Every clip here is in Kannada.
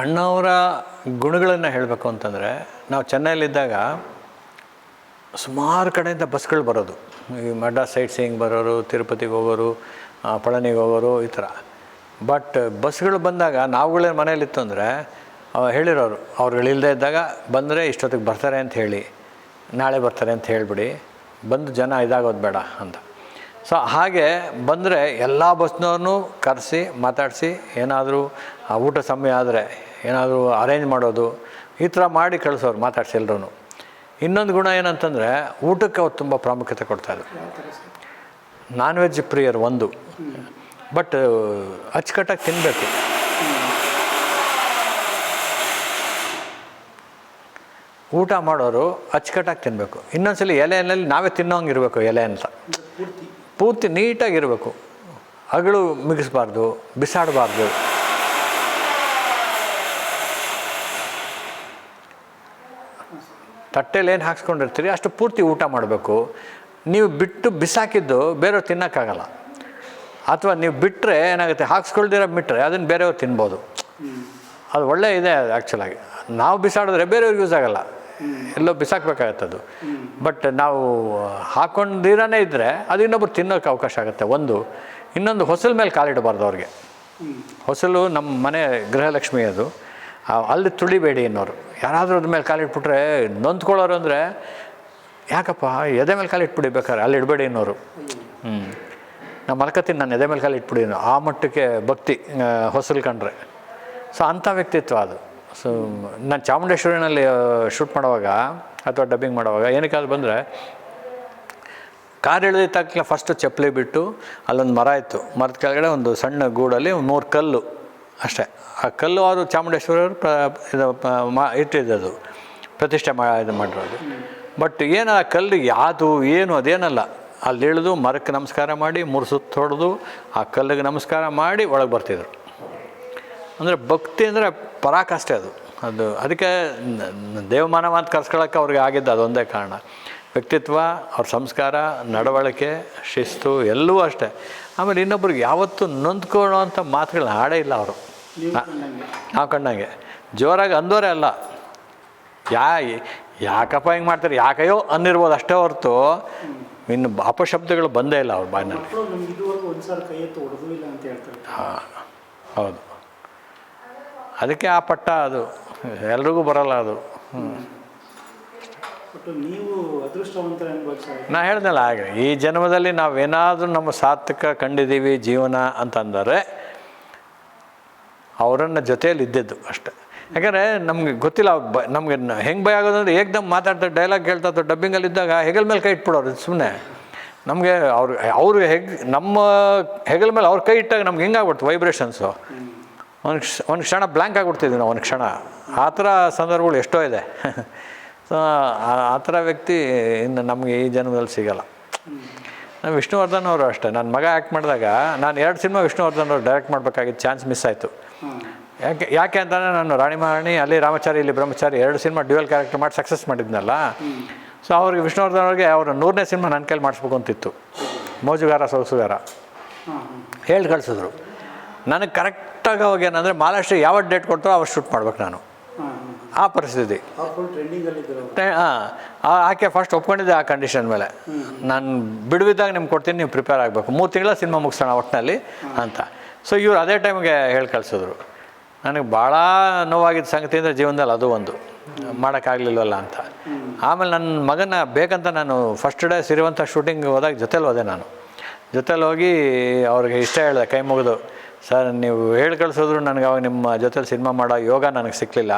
ಅಣ್ಣವರ ಗುಣಗಳನ್ನು ಹೇಳಬೇಕು ಅಂತಂದರೆ, ನಾವು ಚೆನ್ನೈಲಿದ್ದಾಗ ಸುಮಾರು ಕಡೆಯಿಂದ ಬಸ್ಗಳು ಬರೋದು. ಈ ಮಡ್ರಾಸ್ ಸೈಟ್ ಸೀಯಿಂಗ್ ಬರೋರು, ತಿರುಪತಿಗೆ ಹೋಗೋರು ಪಳನಿಗೆ ಹೋಗೋರು, ಈ ಥರ. ಬಟ್ ಬಸ್ಗಳು ಬಂದಾಗ ನಾವುಗಳೇ ಮನೇಲಿತ್ತು ಅಂದರೆ ಹೇಳಿರೋರು ಅವ್ರುಗಳು ಇಲ್ಲದೆ ಇದ್ದಾಗ ಬಂದರೆ ಇಷ್ಟೊತ್ತಿಗೆ ಬರ್ತಾರೆ ಅಂತ ಹೇಳಿ, ನಾಳೆ ಬರ್ತಾರೆ ಅಂತ ಹೇಳಿಬಿಡಿ, ಬಂದು ಜನ ಇದಾಗೋದು ಬೇಡ ಅಂತ. ಸೊ ಹಾಗೆ ಬಂದರೆ ಎಲ್ಲ ಬಸ್ನವ್ರನ್ನೂ ಕರೆಸಿ, ಮಾತಾಡಿಸಿ, ಏನಾದರೂ, ಆ ಊಟ ಸಮಯ ಆದರೆ ಏನಾದರೂ ಅರೇಂಜ್ ಮಾಡೋದು, ಈ ಥರ ಮಾಡಿ ಕಳಿಸೋರು ಮಾತಾಡಿಸಿ ಎಲ್ಲರೂ ಇನ್ನೊಂದು ಗುಣ ಏನಂತಂದರೆ ಊಟಕ್ಕೆ ಅವ್ರು ತುಂಬ ಪ್ರಾಮುಖ್ಯತೆ ಕೊಡ್ತಾಯಿದ್ರು ನಾನ್ ವೆಜ್ ಪ್ರಿಯರ್ ಒಂದು. ಬಟ್ ಅಚ್ಚುಕಟ್ಟಾಗಿ ತಿನ್ನಬೇಕು ಊಟ ಮಾಡೋರು ಅಚ್ಚುಕಟ್ಟಾಗಿ ತಿನ್ನಬೇಕು ಇನ್ನೊಂದ್ಸಲಿ ಎಲೆಯಲ್ಲಿ ನಾವೇ ತಿನ್ನೋಂಗೆ ಇರಬೇಕು ಎಲೆ ಅಂತ. ಪೂರ್ತಿ ನೀಟಾಗಿರಬೇಕು. ಅಗಳು ಮಿಗಿಸ್ಬಾರ್ದು ಬಿಸಾಡಬಾರ್ದು. ತಟ್ಟೆಯಲ್ಲಿ ಏನು ಹಾಕ್ಸ್ಕೊಂಡಿರ್ತೀರಿ ಅಷ್ಟು ಪೂರ್ತಿ ಊಟ ಮಾಡಬೇಕು. ನೀವು ಬಿಟ್ಟು ಬಿಸಾಕಿದ್ದು ಬೇರೆಯವ್ರು ತಿನ್ನೋಕ್ಕಾಗಲ್ಲ. ಅಥವಾ ನೀವು ಬಿಟ್ಟರೆ ಏನಾಗುತ್ತೆ ಹಾಕ್ಸ್ಕೊಳ್ದಿರೋ ಬಿಟ್ಟರೆ ಅದನ್ನು ಬೇರೆಯವ್ರು ತಿನ್ಬೋದು. ಅದು ಒಳ್ಳೆಯ ಇದೆ ಆ್ಯಕ್ಚುಲಾಗಿ ನಾವು ಬಿಸಾಡಿದ್ರೆ ಬೇರೆಯವ್ರಿಗೆ ಯೂಸ್ ಆಗಲ್ಲ. ಎಲ್ಲೋ ಬಿಸಾಕ್ಬೇಕಾಗತ್ತೆ ಅದು ಬಟ್ ನಾವು ಹಾಕೊಂಡಿರನೇ ಇದ್ದರೆ ಅದು ಇನ್ನೊಬ್ರು ತಿನ್ನೋಕ್ಕೆ ಅವಕಾಶ ಆಗುತ್ತೆ. ಒಂದು, ಇನ್ನೊಂದು ಹೊಸಲ್ ಮೇಲೆ ಕಾಲಿಡಬಾರ್ದು ಅವ್ರಿಗೆ. ಹೊಸಲು ನಮ್ಮ ಮನೆ ಗೃಹಲಕ್ಷ್ಮಿ ಅದು. ಅಲ್ಲಿ ತುಳಿಬೇಡಿ ಅನ್ನೋರು. ಯಾರಾದರೂ ಅದ್ರ ಮೇಲೆ ಕಾಲಿಟ್ಬಿಟ್ರೆ ನೊಂದ್ಕೊಳ್ಳೋರು ಅಂದರೆ ಯಾಕಪ್ಪ, ಎದೆ ಮೇಲೆ ಕಾಲಿಟ್ಬಿಡಿ ಬೇಕಾದ್ರೆ ಅಲ್ಲಿ ಇಡಬೇಡಿ ಅನ್ನೋರು. ಹ್ಞೂ ನಮ್ಮ ಮಲ್ಕತ್ತೀನಿ, ನಾನು ಎದೆ ಮೇಲೆ ಕಾಲಿಟ್ಬಿಡಿ ಆ ಮಟ್ಟಕ್ಕೆ ಭಕ್ತಿ ಹೊಸಲು ಕಂಡ್ರೆ. ಸೊ ಅಂಥ ವ್ಯಕ್ತಿತ್ವ ಅದು. ಸೊ ನಾನು ಚಾಮುಂಡೇಶ್ವರಿನಲ್ಲಿ ಶೂಟ್ ಮಾಡುವಾಗ ಅಥವಾ ಡಬ್ಬಿಂಗ್ ಮಾಡುವಾಗ ಏನಕ್ಕಾದ್ರು ಬಂದರೆ ಕಾರ್ ಇಳಿದ ತಕ್ಷಣ ಫಸ್ಟು ಚಪ್ಪಲಿ ಬಿಟ್ಟು ಅಲ್ಲೊಂದು ಮರ ಇತ್ತು. ಮರದ ಕೆಳಗಡೆ ಒಂದು ಸಣ್ಣ ಗೂಡಲ್ಲಿ ಒಂದು ಮೂರು ಕಲ್ಲು ಅಷ್ಟೇ. ಆ ಕಲ್ಲು ಅದು ಚಾಮುಂಡೇಶ್ವರಿಯವರು ಪ್ರ, ಇದು ಮಾ ಇಟ್ಟಿದ್ದದು ಪ್ರತಿಷ್ಠೆ ಮಾ, ಇದು ಮಾಡಿರೋದು ಬಟ್ ಏನು ಆ ಕಲ್ಲು ಯಾವುದು, ಏನು ಅದೇನಲ್ಲ. ಅಲ್ಲಿ ಇಳಿದು ಮರಕ್ಕೆ ನಮಸ್ಕಾರ ಮಾಡಿ, ಮೂರು ಸುತ್ತು ಆ ಕಲ್ಲಿಗೆ ನಮಸ್ಕಾರ ಮಾಡಿ ಒಳಗೆ ಬರ್ತಿದ್ರು. ಅಂದರೆ ಭಕ್ತಿ ಅಂದರೆ ಪರಾಕಾಷ್ಠೆ ಅದು. ಅದು ಅದಕ್ಕೆ ದೇವಮಾನವ ಅಂತ ಕರ್ಸ್ಕೊಳ್ಳೋಕೆ ಅವ್ರಿಗೆ ಆಗಿದ್ದು ಅದೊಂದೇ ಕಾರಣ. ವ್ಯಕ್ತಿತ್ವ ಅವ್ರ ಸಂಸ್ಕಾರ ನಡವಳಿಕೆ ಶಿಸ್ತು ಎಲ್ಲವೂ ಅಷ್ಟೇ. ಆಮೇಲೆ ಇನ್ನೊಬ್ರಿಗೆ ಯಾವತ್ತೂ ನೊಂದ್ಕೊಳ್ಳೋ ಅಂಥ ಮಾತುಗಳನ್ನ ಆಡೇ ಇಲ್ಲ ಅವರು. ನೀವು ಕಂಡಂಗೆ? ಜೋರಾಗಿ ಅಂದೋರೇ ಅಲ್ಲ. ಯಾ ಯಾಕಪ್ಪ ಹಿಂಗೆ ಮಾಡ್ತಾರೆ? ಯಾಕಯ್ಯೋ ಅನ್ನಿರ್ಬೋದು ಅಷ್ಟೇ ಹೊರತು ಇನ್ನು ಅಪಶಬ್ದಗಳು ಬಂದೇ ಇಲ್ಲ ಅವ್ರ ಬಾಯಿನಲ್ಲಿ. ಹಾಂ ನಮ್ಗೆ ಇದುವರೆಗೂ ಒಂದ್ಸಾರಿ ಕೈ ಎತ್ತು ಹೊಡೆದೂ ಇಲ್ಲ ಅಂತ ಹೇಳ್ತಾರೆ ಹಾಂ ಹೌದು ಅದಕ್ಕೆ ಆ ಪಟ್ಟ ಅದು. ಎಲ್ರಿಗೂ ಬರಲ್ಲ ಅದು. ನೀವು ನಾ ಹೇಳ್ದಲ್ಲ ಹಾಗೆ ಈ ಜನ್ಮದಲ್ಲಿ ನಾವೇನಾದರೂ ನಮ್ಮ ಸಾರ್ಥಕ ಕಂಡಿದ್ದೀವಿ ಜೀವನ ಅಂತಂದರೆ ಅವರನ್ನು ಜೊತೆಯಲ್ಲಿ ಇದ್ದಿದ್ದು ಅಷ್ಟೆ. ಯಾಕಂದರೆ ನಮಗೆ ಗೊತ್ತಿಲ್ಲ ಬ ನಮಗೆ ಹೆಂಗೆ ಭಯ ಆಗೋದು ಅಂದರೆ ಏಕ್ದಮ್ ಮಾತಾಡ್ತಾ ಡೈಲಾಗ್ ಕೇಳ್ತಾ ಅಥವಾ ಡಬ್ಬಿಂಗಲ್ಲಿ ಇದ್ದಾಗ ಹೆಗಲ ಮೇಲೆ ಕೈ ಇಟ್ಬಿಡೋರು ಸುಮ್ಮನೆ ನಮಗೆ ಅವ್ರು ಅವರು ಹೆಗ್ ನಮ್ಮ ಹೆಗಲ ಮೇಲೆ ಅವ್ರ ಕೈ ಇಟ್ಟಾಗ ನಮ್ಗೆ ಹೆಂಗಾಗ್ಬಿಡ್ತು ವೈಬ್ರೇಷನ್ಸು ಒಂದು ಕ್ಷ ಒಂದು ಕ್ಷಣ ಬ್ಲ್ಯಾಂಕ್ ಆಗಿಬಿಡ್ತಿದ್ವಿ ನಾವು ಒಂದು ಕ್ಷಣ. ಆ ಥರ ಸಂದರ್ಭಗಳು ಎಷ್ಟೋ ಇದೆ. ಸೊ ಆ- ಥರ ವ್ಯಕ್ತಿ ಇನ್ನು ನಮಗೆ ಈ ಜನ್ಮದಲ್ಲಿ ಸಿಗಲ್ಲ. ನಾವು ವಿಷ್ಣುವರ್ಧನ್ ಅವರು ಅಷ್ಟೇ. ನನ್ನ ಮಗ ಆ್ಯಕ್ಟ್ ಮಾಡಿದಾಗ ನಾನು ಎರಡು ಸಿನಿಮಾ ವಿಷ್ಣುವರ್ಧನ್ ಅವರು ಡೈರೆಕ್ಟ್ ಮಾಡಬೇಕಾಗಿತ್ತು ಚಾನ್ಸ್ ಮಿಸ್ ಆಯಿತು. ಯಾಕೆ ಯಾಕೆ ಅಂತಂದರೆ ನಾನು ರಾಣಿ ಮಹಾರಾಣಿ ಅಲ್ಲಿ ರಾಮಚಾರಿ ಇಲ್ಲಿ ಬ್ರಹ್ಮಚಾರಿ ಎರಡು ಸಿನಿಮಾ ಡ್ಯುಯಲ್ ಕ್ಯಾರೆಕ್ಟರ್ ಮಾಡಿ ಸಕ್ಸಸ್ ಮಾಡಿದ್ನಲ್ಲ. ಸೊ ಅವ್ರಿಗೆ ವಿಷ್ಣುವರ್ಧನ್ ಅವ್ರಿಗೆ ಅವರು ನೂರನೇ ಸಿನಿಮಾ ನನ್ನ ಕೈಲಿ ಮಾಡಿಸ್ಬೇಕು ಅಂತಿತ್ತು. ಮೋಜುಗಾರ ಸೊಗಸುಗಾರ ಹಾಂ ಹೇಳಿ ಕಳಿಸಿದ್ರು. ನನಗೆ ಕರೆಕ್ಟಾಗಿ ಅವಾಗ ಏನಂದರೆ ಮಹಾರಾಷ್ಟ್ರ ಯಾವ ಡೇಟ್ ಕೊಡ್ತಾರೋ ಅವಾಗ ಶೂಟ್ ಮಾಡ್ಬೇಕು ನಾನು. ಆ ಪರಿಸ್ಥಿತಿ. ಹಾಂ ಆ- ಆಕೆ ಫಸ್ಟ್ ಒಪ್ಕೊಂಡಿದ್ದೆ ಆ ಕಂಡೀಷನ್ ಮೇಲೆ. ನಾನು ಬಿಡುವಿದ್ದಾಗ ನಿಮ್ಗೆ ಕೊಡ್ತೀನಿ ನೀವು ಪ್ರಿಪೇರ್ ಆಗಬೇಕು. ಮೂರು ತಿಂಗಳ ಸಿನಿಮಾ ಮುಗಿಸೋಣ ಒಟ್ಟಿನಲ್ಲಿ ಅಂತ. ಸೊ ಇವ್ರು ಅದೇ ಟೈಮ್ಗೆ ಹೇಳಿ ಕಳಿಸಿದ್ರು. ನನಗೆ ಭಾಳ ನೋವಾಗಿದ್ದ ಸಂಗತಿ ಅಂದರೆ ಜೀವನದಲ್ಲಿ ಅದು ಒಂದು. ಮಾಡೋಕ್ಕಾಗಲಿಲ್ವಲ್ಲ ಅಂತ. ಆಮೇಲೆ ನನ್ನ ಮಗನ ಬೇಕಂತ ನಾನು ಫಸ್ಟ್ ಡೇ ಸಿರಿವಂಥ ಶೂಟಿಂಗ್ ಹೋದಾಗ ಜೊತೇಲಿ ಹೋದೆ ನಾನು. ಜೊತೇಲಿ ಹೋಗಿ ಅವ್ರಿಗೆ ಇಷ್ಟ ಹೇಳಿದೆ ಕೈ ಮುಗಿದು ಸರ್ ನೀವು ಹೇಳಿ ಕಳಿಸಿದ್ರು ನನಗೆ ಅವಾಗ ನಿಮ್ಮ ಜೊತೇಲಿ ಸಿನಿಮಾ ಮಾಡೋ ಯೋಗ ನನಗೆ ಸಿಕ್ಕಲಿಲ್ಲ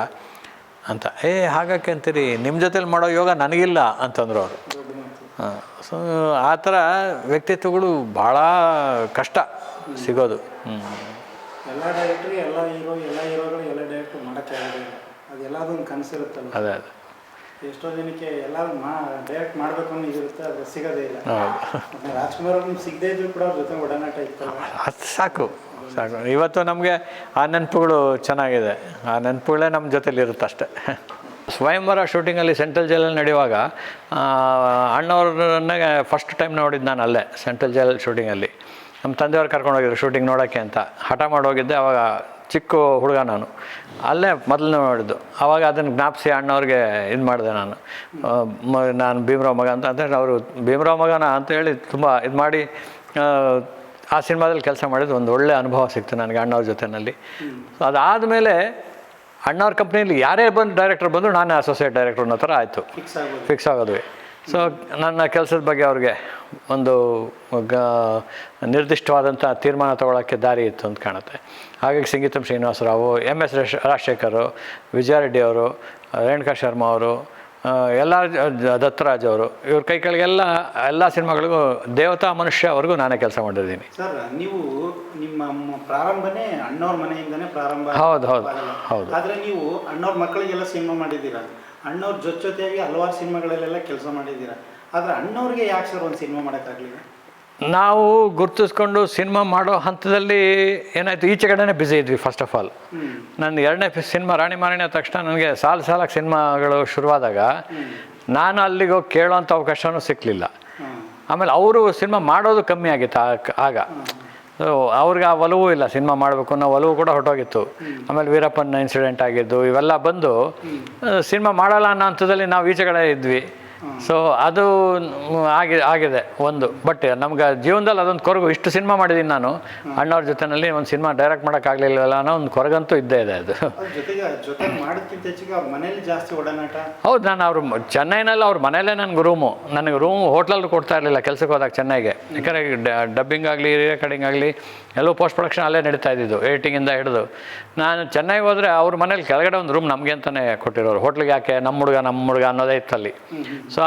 ಅಂತ. ಏ ಹಾಗಕ್ಕೆ ಅಂತೀರಿ? ನಿಮ್ಮ ಜೊತೇಲಿ ಮಾಡೋ ಯೋಗ ನನಗಿಲ್ಲ ಅಂತಂದ್ರು ಅವರು. ಹಾಂ ಸೊ ಆ ಥರ ವ್ಯಕ್ತಿತ್ವಗಳು ಭಾಳ ಕಷ್ಟ ಸಿಗೋದು. ಹ್ಞೂ ಎಲ್ಲ ಡೈರೆಕ್ಟ್ರಿ ಎಲ್ಲ ಹೀರೋ ಎಲ್ಲ ಹೀರೋಗಳು ಎಲ್ಲ ಡೈರೆಕ್ಟ್ರು ಮಾಡೋಕ್ಕೆ ಆಗೋದಿಲ್ಲ ಅದೆಲ್ಲದೊಂದು ಕನಸಿರುತ್ತಲ್ಲ ಅದೇ ಅದೇ. ಎಷ್ಟೋ ಜನಕ್ಕೆ ಎಲ್ಲರೂ ಮಾ ಡೈರೆಕ್ಟ್ ಮಾಡಬೇಕು ಅನ್ನೋ ಇದಿರುತ್ತೆ ಅದು ಸಿಗೋದೇ ಇಲ್ಲ. ರಾಜ್ಕುಮಾರ್ ಸಿಗದೇ ಇದ್ರು ಕೂಡ ಅವ್ರ ಜೊತೆ ಒಡನಾಟ ಇತ್ತಲ್ಲ ಅದು ಸಾಕು. ಸಾಕು. ಇವತ್ತು ನಮಗೆ ಆ ನೆನಪುಗಳು ಚೆನ್ನಾಗಿದೆ. ಆ ನೆನಪುಗಳೇ ನಮ್ಮ ಜೊತೆಲಿ ಇರುತ್ತೆ ಅಷ್ಟೇ ಸ್ವಯಂವರ ಶೂಟಿಂಗಲ್ಲಿ ಸೆಂಟ್ರಲ್ ಜೈಲಲ್ಲಿ ನಡೆಯುವಾಗ ಅಣ್ಣವ್ರನ್ನ ಫಸ್ಟ್ ಟೈಮ್ ನೋಡಿದ್ದು ನಾನು ಅಲ್ಲೇ, ಸೆಂಟ್ರಲ್ ಜೈಲ್ ಶೂಟಿಂಗಲ್ಲಿ. ನಮ್ಮ ತಂದೆಯವ್ರು ಕರ್ಕೊಂಡು ಹೋಗಿದ್ರು ಶೂಟಿಂಗ್ ನೋಡೋಕ್ಕೆ ಅಂತ. ಹಠ ಮಾಡೋಗಿದ್ದೆ ಅವಾಗ ಚಿಕ್ಕ ಹುಡುಗ ನಾನು. ಅಲ್ಲೇ ಮೊದಲು ನೋಡಿದ್ದು. ಆವಾಗ ಅದನ್ನು ಜ್ಞಾಪಿಸಿ ಅಣ್ಣವ್ರಿಗೆ ಇದು ಮಾಡಿದೆ ನಾನು. ನಾನು ಭೀಮರಾವ್ ಮಗ ಅಂತ. ಅಂದರೆ ಅವರು ಭೀಮರಾವ್ ಮಗನ ಅಂತ ಹೇಳಿ ತುಂಬ ಇದು ಮಾಡಿ ಆ, ಸಿನಿಮಾದಲ್ಲಿ ಕೆಲಸ ಮಾಡಿದ್ದು ಒಂದು ಒಳ್ಳೆ ಅನುಭವ ಸಿಕ್ತು ನನಗೆ ಅಣ್ಣವ್ರ ಜೊತೆಯಲ್ಲಿ ಸೊ ಅದಾದಮೇಲೆ ಅಣ್ಣವ್ರ ಕಂಪ್ನಿಯಲ್ಲಿ ಯಾರೇ ಬಂದು ಡೈರೆಕ್ಟರ್ ಬಂದರೂ ನಾನೇ ಅಸೋಸಿಯೇಟ್ ಡೈರೆಕ್ಟರ್ ಅನ್ನೋ ಥರ ಆಯಿತು. ಫಿಕ್ಸ್ ಆಗೋದು. ಫಿಕ್ಸ್ ಆಗೋದ್ವಿ ಸೊ ನನ್ನ ಕೆಲಸದ ಬಗ್ಗೆ ಅವ್ರಿಗೆ ಒಂದು ಗ ನಿರ್ದಿಷ್ಟವಾದಂಥ ತೀರ್ಮಾನ ತಗೊಳ್ಳೋಕ್ಕೆ ದಾರಿ ಇತ್ತು ಅಂತ ಕಾಣುತ್ತೆ. ಹಾಗಾಗಿ ಸಂಗೀತಂ ಶ್ರೀನಿವಾಸರಾವು ಎಂ ಎಸ್ ರಾಜಶೇಖರು ವಿಜಯಾರೆಡ್ಡಿ ಅವರು ರೇಣುಕಾ ಶರ್ಮಾ ಅವರು ಎಲ್ಲ ದತ್ತರಾಜ್ ಅವರು. ಇವ್ರ ಕೈ ಕೆಳಗೆಲ್ಲ ಎಲ್ಲ ಸಿನಿಮಾಗಳಿಗೂ ದೇವತಾ ಮನುಷ್ಯ ಅವ್ರಿಗೂ ನಾನೇ ಕೆಲಸ ಮಾಡಿದ್ದೀನಿ ಸರ್ ನೀವು ನಿಮ್ಮ ಪ್ರಾರಂಭನೇ ಅಣ್ಣವ್ರ ಮನೆಯಿಂದನೇ ಪ್ರಾರಂಭ ಹೌದು, ಹೌದು. ಹೌದು. ಆದರೆ ನೀವು ಅಣ್ಣವ್ರ ಮಕ್ಕಳಿಗೆಲ್ಲ ಸಿನಿಮಾ ಮಾಡಿದ್ದೀರಾ? ಅಣ್ಣವ್ರ ಜೊತೆ ಜೊತೆಯಾಗಿ ಹಲವಾರು ಸಿನಿಮಾಗಳಲ್ಲೆಲ್ಲ ಕೆಲಸ ಮಾಡಿದ್ದೀರಾ? ಆದರೆ ಅಣ್ಣವ್ರಿಗೆ ಯಾಕೆ ಸರ್ ಒಂದು ಸಿನಿಮಾ ಮಾಡೋಕ್ಕಾಗಲಿಲ್ಲ? ನಾವು ಗುರ್ತಿಸ್ಕೊಂಡು ಸಿನಿಮಾ ಮಾಡೋ ಹಂತದಲ್ಲಿ ಏನಾಯಿತು? ಈಚೆ ಕಡೆನೇ ಬ್ಯುಸಿ ಇದ್ವಿ ಫಸ್ಟ್ ಆಫ್ ಆಲ್ ನನ್ನ ಎರಡನೇ ಸಿನಿಮಾ ರಾಣಿ ಮಾರಾಣಿ ಆದ ತಕ್ಷಣ ನನಗೆ ಸಾಲು ಸಾಲಕ್ಕೆ ಸಿನಿಮಾಗಳು ಶುರುವಾದಾಗ ನಾನು ಅಲ್ಲಿಗೆ ಹೋಗಿ ಕೇಳೋಂಥ ಅವಕಾಶವೂ ಸಿಕ್ಕಲಿಲ್ಲ ಆಮೇಲೆ ಅವರು ಸಿನಿಮಾ ಮಾಡೋದು ಕಮ್ಮಿ ಆಗಿತ್ತು ಆಗ. ಅವ್ರಿಗೆ ಆ ಒಲವು ಇಲ್ಲ ಸಿನಿಮಾ ಮಾಡಬೇಕು ಅನ್ನೋ ಒಲವು ಕೂಡ ಹೊರಟೋಗಿತ್ತು. ಆಮೇಲೆ ವೀರಪ್ಪನ ಇನ್ಸಿಡೆಂಟ್ ಆಗಿದ್ದು ಇವೆಲ್ಲ ಬಂದು ಸಿನಿಮಾ ಮಾಡಲ್ಲ ಅನ್ನೋ ಹಂತದಲ್ಲಿ ನಾವು ಈಚೆ ಕಡೆ ಇದ್ವಿ. ಸೊ ಅದು ಆಗಿ ಆಗಿದೆ ಒಂದು. ಬಟ್ ನಮ್ಗೆ ಜೀವನದಲ್ಲಿ ಅದೊಂದು ಕೊರಗು. ಇಷ್ಟು ಸಿನಿಮಾ ಮಾಡಿದ್ದೀನಿ ನಾನು. ಅಣ್ಣವ್ರ ಜೊತೆನಲ್ಲಿ ಒಂದು ಸಿನಿಮಾ ಡೈರೆಕ್ಟ್ ಮಾಡೋಕ್ಕಾಗಲಿಲ್ಲವಲ್ಲ ಅನ್ನೋ ಒಂದು ಕೊರಗಂತೂ ಇದ್ದೇ ಇದೆ ಅದು. ಹೌದು ನಾನು ಅವ್ರ ಚೆನ್ನೈನಲ್ಲಿ ಅವ್ರ ಮನೇಲೇ ನನಗೆ ರೂಮು ನನಗೆ ರೂಮ್ ಹೋಟ್ಲಲ್ಲಿ ಕೊಡ್ತಾ ಇರಲಿಲ್ಲ ಕೆಲಸಕ್ಕೆ ಹೋದಾಗ ಚೆನ್ನೈಗೆ. ಯಾಕಂದರೆ ಡಬ್ಬಿಂಗ್ ಆಗಲಿ ರೆಕಾರ್ಡಿಂಗ್ ಆಗಲಿ ಎಲ್ಲೋ ಪೋಸ್ಟ್ ಪ್ರೊಡಕ್ಷನ್ ಅಲ್ಲೇ ನಡೀತಾ ಇದ್ದಿದ್ದು ಏಟಿಂಗಿಂದ ಹಿಡಿದು. ನಾನು ಚೆನ್ನೈಗೆ ಹೋದರೆ ಅವ್ರ ಮನೇಲಿ ಕೆಳಗಡೆ ಒಂದು ರೂಮ್ ನಮಗೆ ಅಂತಲೇ ಕೊಟ್ಟಿರೋರು. ಹೋಟ್ಲಿಗೆ ಯಾಕೆ? ನಮ್ಮ ಹುಡುಗ ನಮ್ಮ ಹುಡುಗ ಅನ್ನೋದೇ ಇತ್ತಲ್ಲಿ. ಸೊ,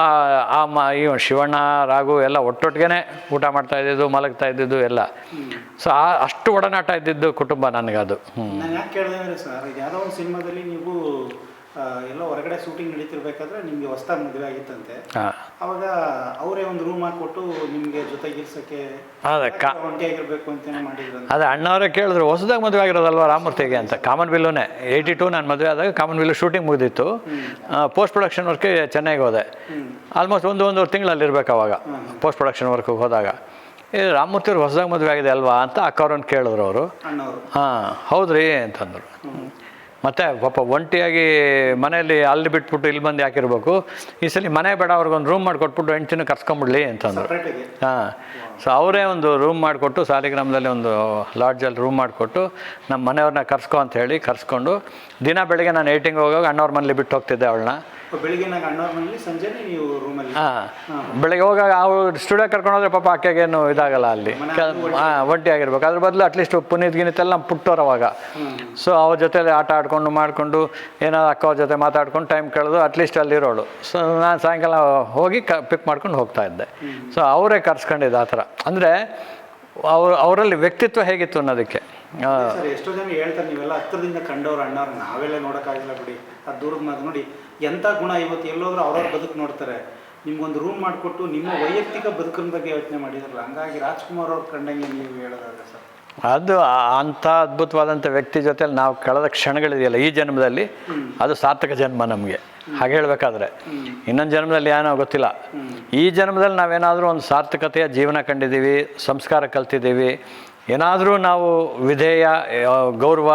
ಆ ಮ, ಈ ಶಿವಣ್ಣ, ರಾಘು ಎಲ್ಲ ಒಟ್ಟೊಟ್ಟಿಗೆ ಊಟ ಮಾಡ್ತಾ ಇದ್ದಿದ್ದು, ಮಲಗ್ತಾ ಇದ್ದಿದ್ದು ಎಲ್ಲ. ಸೊ, ಆ, ಅಷ್ಟು ಒಡನಾಟ ಇದ್ದಿದ್ದು ಕುಟುಂಬ ನನಗದು. ಹ್ಞೂ ಯಾಕೆ ಸರ್, ಯಾವುದೋ ಒಂದು ಸಿನಿಮಾದಲ್ಲಿ ನೀವು ಎಲ್ಲೋ ಹೊರಗಡೆ ಶೂಟಿಂಗ್ ನಡೀತಿರ್ಬೇಕಾದ್ರೆ ನಿಮಗೆ ಹೊಸ್ದಾಗಿ ಮದುವೆ ಆಗಿತ್ತಂತೆ. ಅವಾಗ ಅವರೇ ಒಂದು ರೂಮ್ ಹಾಕೊಟ್ಟು ನಿಮಗೆ ಜೊತೆಗಿರ್ಸಕ್ಕೆ ಅದೇ ಕಾ ಒಂಟಿಯಾಗಿರ್ಬೇಕು ಅಂತ ಮಾಡಿದ್ರು ಅದೇ ಅಣ್ಣವರೇ ಕೇಳಿದ್ರು ಹೊಸದಾಗಿ ಮದುವೆ ಆಗಿರೋದಲ್ವ ರಾಮಮೂರ್ತಿಗೆ? ಅಂತ. ಕಾಮನ್ ಬಿಲ್ಲುನೇ ಏಯ್ಟಿ ಟು ನಾನು ಮದುವೆ ಆದಾಗ ಕಾಮನ್ ಬಿಲ್ಲು ಶೂಟಿಂಗ್ ಮುಗಿದಿತ್ತು. ಪೋಸ್ಟ್ ಪ್ರೊಡಕ್ಷನ್ ವರ್ಕ್ಗೆ ಚೆನ್ನೈಗೆ ಹೋದೆ. ಆಲ್ಮೋಸ್ಟ್ ಒಂದು ಒಂದೂವರೆ ತಿಂಗಳಲ್ಲಿ ಇರಬೇಕು ಅವಾಗ ಪೋಸ್ಟ್ ಪ್ರೊಡಕ್ಷನ್ ವರ್ಕ್ಗೆ ಹೋದಾಗ. ಏ ರಾಮಮೂರ್ತಿ ಅವ್ರು ಹೊಸದಾಗಿ ಮದುವೆ ಆಗಿದೆ ಅಲ್ವಾ ಅಂತ ಅಕ್ಕವ್ರನ್ನ ಕೇಳಿದ್ರು ಅವರು. ಹಾಂ ಹೌದ್ರಿ ಅಂತಂದರು. ಮತ್ತೆ ಪಾಪ ಒಂಟಿಯಾಗಿ ಮನೆಯಲ್ಲಿ ಅಲ್ಲಿ ಬಿಟ್ಬಿಟ್ಟು ಇಲ್ಲಿ ಬಂದು ಯಾಕಿರ್ಬೇಕು? ಈ ಸಲ ಮನೆ ಬೇಡ ಅವ್ರಿಗೊಂದು ರೂಮ್ ಮಾಡಿಕೊಟ್ಬಿಟ್ಟು ಹೆಂಡ್ತಿನ ಕರ್ಸ್ಕೊಂಬಿಡ್ಲಿ ಅಂತಂದರು. ಹಾಂ. ಸೊ ಅವರೇ ಒಂದು ರೂಮ್ ಮಾಡಿಕೊಟ್ಟು ಸಾಲಿಗ್ರಾಮದಲ್ಲಿ ಒಂದು ಲಾಡ್ಜಲ್ಲಿ ರೂಮ್ ಮಾಡಿಕೊಟ್ಟು ನಮ್ಮ ಮನೆಯವ್ರನ್ನ ಕರ್ಸ್ಕೊ ಅಂತ ಹೇಳಿ ಕರ್ಸ್ಕೊಂಡು ದಿನ ಬೆಳಗ್ಗೆ ನಾನು ಏಟಿಂಗ್ ಹೋಗೋವಾಗ ಅಣ್ಣವ್ರ ಮನೇಲಿ ಬಿಟ್ಟು ಹೋಗ್ತಿದ್ದೆ ಅವಳನ್ನ. ಬೆಳಿಗ್ಗೆ ಹೋಗ ಅಣ್ಣವ್ರ ಮನೇಲಿ ಸಂಜೆನೆ ನೀವು ರೂಮಲ್ಲಿ ಹಾಂ. ಬೆಳಗ್ಗೆ ಹೋಗಾಗ ಅವ್ರು ಸ್ಟುಡಿಯೋ ಕರ್ಕೊಂಡೋದ್ರೆ ಪಾಪ ಆಕೆಗೇನು ಇದಾಗಲ್ಲ ಅಲ್ಲಿ. ಹಾಂ ಒಂಟಿ ಆಗಿರ್ಬೇಕು. ಅದ್ರ ಬದಲು ಅಟ್ಲೀಸ್ಟ್ ಪುನೀತ್ ಗಿನಿತ್ ಎಲ್ಲ ಪುಟ್ಟೋರು ಅವಾಗ. ಸೊ ಅವ್ರ ಜೊತೆಲಿ ಆಟ ಆಡ್ಕೊಂಡು ಮಾಡಿಕೊಂಡು ಏನಾದ್ರು ಅಕ್ಕ ಅವ್ರ ಜೊತೆ ಮಾತಾಡ್ಕೊಂಡು ಟೈಮ್ ಕಳೆದು ಅಟ್ಲೀಸ್ಟ್ ಅಲ್ಲಿರೋಳು. ಸೊ ನಾನು ಸಾಯಂಕಾಲ ಹೋಗಿ ಕ ಪಿಕ್ ಮಾಡ್ಕೊಂಡು ಹೋಗ್ತಾ ಇದ್ದೆ. ಸೊ ಅವರೇ ಕರ್ಸ್ಕೊಂಡಿದ್ದು ಆ ಥರ. ಅಂದರೆ ಅವ್ರು ಅವರಲ್ಲಿ ವ್ಯಕ್ತಿತ್ವ ಹೇಗಿತ್ತು ಅನ್ನೋದಕ್ಕೆ? ಎಷ್ಟೋ ಜನ ಹೇಳ್ತಾರೆ ನೀವೆಲ್ಲ ಹತ್ತಿರದಿಂದ ಕಂಡವ್ರು ಅಣ್ಣವ್ರು ನಾವೆಲ್ಲ ನೋಡೋಕ್ಕಾಗಿಲ್ಲ ಬಿಡಿ. ಆ ದೂರದ ಮಾತು ನೋಡಿ ಎಂಥ ಗುಣ ಇವತ್ತು ಎಲ್ಲೋದ್ರೂ ಅವ್ರವ್ರ ಬದುಕು ನೋಡ್ತಾರೆ. ನಿಮ್ಗೊಂದು ರೂಮ್ ಮಾಡಿಕೊಟ್ಟು ನಿಮ್ಮ ವೈಯಕ್ತಿಕ ಬದುಕಿನ ಬಗ್ಗೆ ಯೋಚನೆ ಮಾಡಿದ್ರಲ್ಲ ಹಂಗಾಗಿ ರಾಜ್ಕುಮಾರ್ ಅವ್ರ ಕಂಡಂಗೆ ನೀವು ಹೇಳೋದಾದ್ರೆ ಸರ್. ಅದು ಅಂಥ ಅದ್ಭುತವಾದಂಥ ವ್ಯಕ್ತಿ ಜೊತೆಲಿ ನಾವು ಕಳೆದ ಕ್ಷಣಗಳಿದೆಯಲ್ಲ ಈ ಜನ್ಮದಲ್ಲಿ ಅದು ಸಾರ್ಥಕ ಜನ್ಮ ನಮಗೆ. ಹಾಗೆ ಹೇಳಬೇಕಾದ್ರೆ ಇನ್ನೊಂದು ಜನ್ಮದಲ್ಲಿ ಏನೋ ಗೊತ್ತಿಲ್ಲ. ಈ ಜನ್ಮದಲ್ಲಿ ನಾವೇನಾದರೂ ಒಂದು ಸಾರ್ಥಕತೆಯ ಜೀವನ ಕಂಡಿದ್ದೀವಿ ಸಂಸ್ಕಾರ ಕಲ್ತಿದ್ದೀವಿ ಏನಾದರೂ ನಾವು ವಿಧೇಯ ಗೌರವ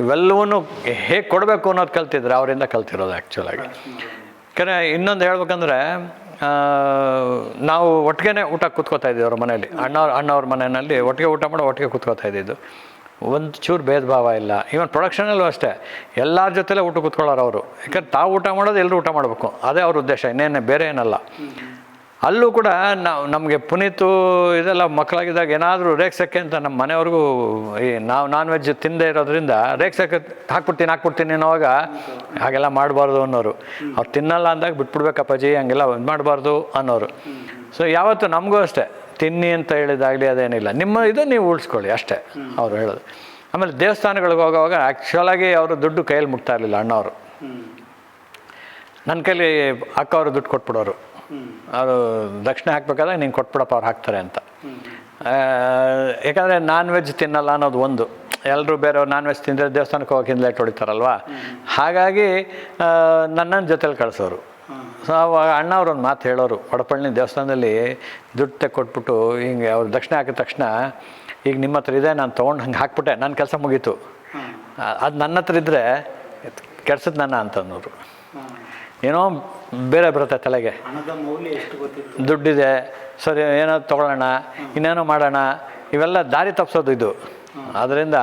ಇವೆಲ್ಲವನ್ನೂ ಹೇಗೆ ಕೊಡಬೇಕು ಅನ್ನೋದು ಕಲ್ತಿದ್ರೆ ಅವರಿಂದ ಕಲ್ತಿರೋದು ಆ್ಯಕ್ಚುಲಾಗಿ ಯಾಕಂದರೆ ಇನ್ನೊಂದು ಹೇಳ್ಬೇಕಂದ್ರೆ ನಾವು ಒಟ್ಟಿಗೆ ಊಟ ಕೂತ್ಕೋತಾ ಇದ್ದೀವಿ ಅವ್ರ ಮನೇಲಿ ಅಣ್ಣವ್ರ ಅಣ್ಣವ್ರ ಮನೆಯಲ್ಲಿ ಒಟ್ಟಿಗೆ ಊಟ ಮಾಡೋ ಒಟ್ಟಿಗೆ ಕೂತ್ಕೋತಾ ಇದ್ದಿದ್ದು. ಒಂದು ಚೂರು ಭೇದ ಭಾವ ಇಲ್ಲ ಈವನ್ ಪ್ರೊಡಕ್ಷನಲ್ಲೂ ಅಷ್ಟೇ. ಎಲ್ಲರ ಜೊತೆಲೇ ಊಟ ಕೂತ್ಕೊಳ್ಳೋರು ಅವರು. ಯಾಕಂದ್ರೆ ತಾವು ಊಟ ಮಾಡೋದು ಎಲ್ಲರೂ ಊಟ ಮಾಡಬೇಕು. ಅದೇ ಅವ್ರ ಉದ್ದೇಶ, ಇನ್ನೇನು ಬೇರೆ ಏನಲ್ಲ. ಅಲ್ಲೂ ಕೂಡ ನಾವು ನಮಗೆ ಪುನೀತು ಇದೆಲ್ಲ ಮಕ್ಕಳಾಗಿದ್ದಾಗ ಏನಾದರೂ ರೇಗ್ಸಕ್ಕೆ ಅಂತ ನಮ್ಮ ಮನೆಯವ್ರಿಗೂ ಈ ನಾವು ನಾನ್ ವೆಜ್ ತಿಂದೇ ಇರೋದ್ರಿಂದ ರೇಗ್ಸಕ್ಕೆ ಹಾಕ್ಬಿಡ್ತೀನಿ ಹಾಕ್ಬಿಡ್ತೀನಿ ಅನ್ನೋವಾಗ ಹಾಗೆಲ್ಲ ಮಾಡಬಾರ್ದು ಅನ್ನೋರು. ಅವ್ರು ತಿನ್ನಲ್ಲ ಅಂದಾಗ ಬಿಟ್ಬಿಡ್ಬೇಕಪ್ಪಾಜಿ ಹಂಗೆಲ್ಲ ಇದು ಮಾಡಬಾರ್ದು ಅನ್ನೋರು. ಸೊ ಯಾವತ್ತು ನಮಗೂ ಅಷ್ಟೇ ತಿನ್ನಿ ಅಂತ ಹೇಳಿದಾಗಲಿ ಅದೇನಿಲ್ಲ. ನಿಮ್ಮ ಇದು ನೀವು ಉಳಿಸ್ಕೊಳ್ಳಿ ಅಷ್ಟೇ ಅವ್ರು ಹೇಳೋದು. ಆಮೇಲೆ ದೇವಸ್ಥಾನಗಳಿಗೆ ಹೋಗೋವಾಗ ಆ್ಯಕ್ಚುಲಾಗಿ ಅವರು ದುಡ್ಡು ಕೈಯಲ್ಲಿ ಮುಟ್ತಾ ಇರಲಿಲ್ಲ ಅಣ್ಣವರು. ನನ್ನ ಕೈಲಿ ಅಕ್ಕ ಅವರು ದುಡ್ಡು ಕೊಟ್ಬಿಡೋರು. ಅವರು ದಕ್ಷಿಣ ಹಾಕ್ಬೇಕಾದ್ರೆ ನೀನು ಕೊಟ್ಬಿಡಪ್ಪ ಅವ್ರು ಹಾಕ್ತಾರೆ ಅಂತ. ಯಾಕಂದರೆ ನಾನ್ ವೆಜ್ ತಿನ್ನಲ್ಲ ಅನ್ನೋದು ಒಂದು. ಎಲ್ಲರೂ ಬೇರೆ ನಾನ್ ವೆಜ್ ತಿಂದರೆ ದೇವಸ್ಥಾನಕ್ಕೆ ಹೋಗೋಕೆ ಲೇಟ್ ಹೊಡಿತಾರಲ್ವ? ಹಾಗಾಗಿ ನನ್ನನ್ನು ಜೊತೆಲಿ ಕಳಿಸೋರು. ಸೊ ಅವಾಗ ಅಣ್ಣವ್ರೊಂದು ಮಾತು ಹೇಳೋರು. ಹೊಡಪಳ್ಳಿ ದೇವಸ್ಥಾನದಲ್ಲಿ ದುಡ್ಡು ತೆಕ್ಕೊಟ್ಬಿಟ್ಟು ಹಿಂಗೆ ಅವ್ರು ದಕ್ಷಿಣ ಹಾಕಿದ ತಕ್ಷಣ ಈಗ ನಿಮ್ಮ ಹತ್ರ ಇದೆ ನಾನು ತೊಗೊಂಡು ಹಂಗೆ ಹಾಕ್ಬಿಟ್ಟೆ ನನ್ನ ಕೆಲಸ ಮುಗೀತು. ಅದು ನನ್ನ ಹತ್ರ ಇದ್ದರೆ ಕೆಡ್ಸದ್ ನನ್ನ ಅಂತಂದವರು ಹಾಂ ಏನೋ ಬೇರೆ ಬರುತ್ತೆ ತಲೆಗೆ. ದುಡ್ಡಿದೆ ಸರಿ ಏನೋ ತೊಗೊಳ್ಳೋಣ ಇನ್ನೇನೋ ಮಾಡೋಣ ಇವೆಲ್ಲ ದಾರಿ ತಪ್ಪಿಸೋದು ಇದು. ಅದರಿಂದ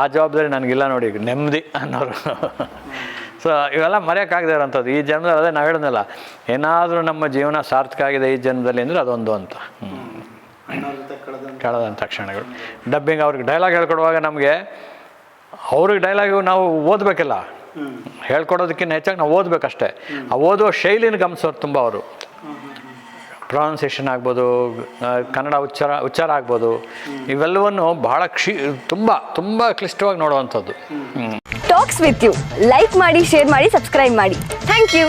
ಆ ಜವಾಬ್ದಾರಿ ನನಗಿಲ್ಲ ನೋಡಿ ಈಗ ನೆಮ್ಮದಿ ಅನ್ನೋರು. ಸೊ ಇವೆಲ್ಲ ಮರೆಯೋಕ್ಕಾಗದೇ ಇರೋಂಥದ್ದು. ಈ ಜನ್ಮದಲ್ಲಿ ಅದೇ ನಾವು ಹೇಳಿದ್ನಲ್ಲ ಏನಾದರೂ ನಮ್ಮ ಜೀವನ ಸಾರ್ಥಕ ಆಗಿದೆ ಈ ಜನ್ಮದಲ್ಲಿ ಅಂದರೆ ಅದೊಂದು ಅಂತ. ಕಳೆದಂಥ ಕ್ಷಣಗಳು. ಡಬ್ಬಿಂಗ್ ಅವ್ರಿಗೆ ಡೈಲಾಗ್ ಹೇಳ್ಕೊಡುವಾಗ ನಮಗೆ ಅವ್ರಿಗೆ ಡೈಲಾಗು ನಾವು ಓದಬೇಕಲ್ಲ. ಹೇಳ್ಕೊಡೋದಕ್ಕಿಂತ ಹೆಚ್ಚಾಗಿ ನಾವು ಓದಬೇಕಷ್ಟೇ. ಆ ಓದುವ ಶೈಲಿನ ಗಮನಿಸೋರು ತುಂಬ ಅವರು. ಪ್ರೊನೌನ್ಸಿಯೇಷನ್ ಆಗ್ಬೋದು ಕನ್ನಡ ಉಚ್ಚಾರ ಉಚ್ಚಾರ ಆಗ್ಬೋದು, ಇವೆಲ್ಲವನ್ನು ಬಹಳ ಕ್ಷಿ, ತುಂಬ ತುಂಬ ಕ್ಲಿಷ್ಟವಾಗಿ ನೋಡುವಂಥದ್ದು. ಟಾಕ್ಸ್ ವಿತ್ ಯು ಲೈಕ್ ಮಾಡಿ ಶೇರ್ ಮಾಡಿ ಸಬ್ಸ್ಕ್ರೈಬ್ ಮಾಡಿ. Thank you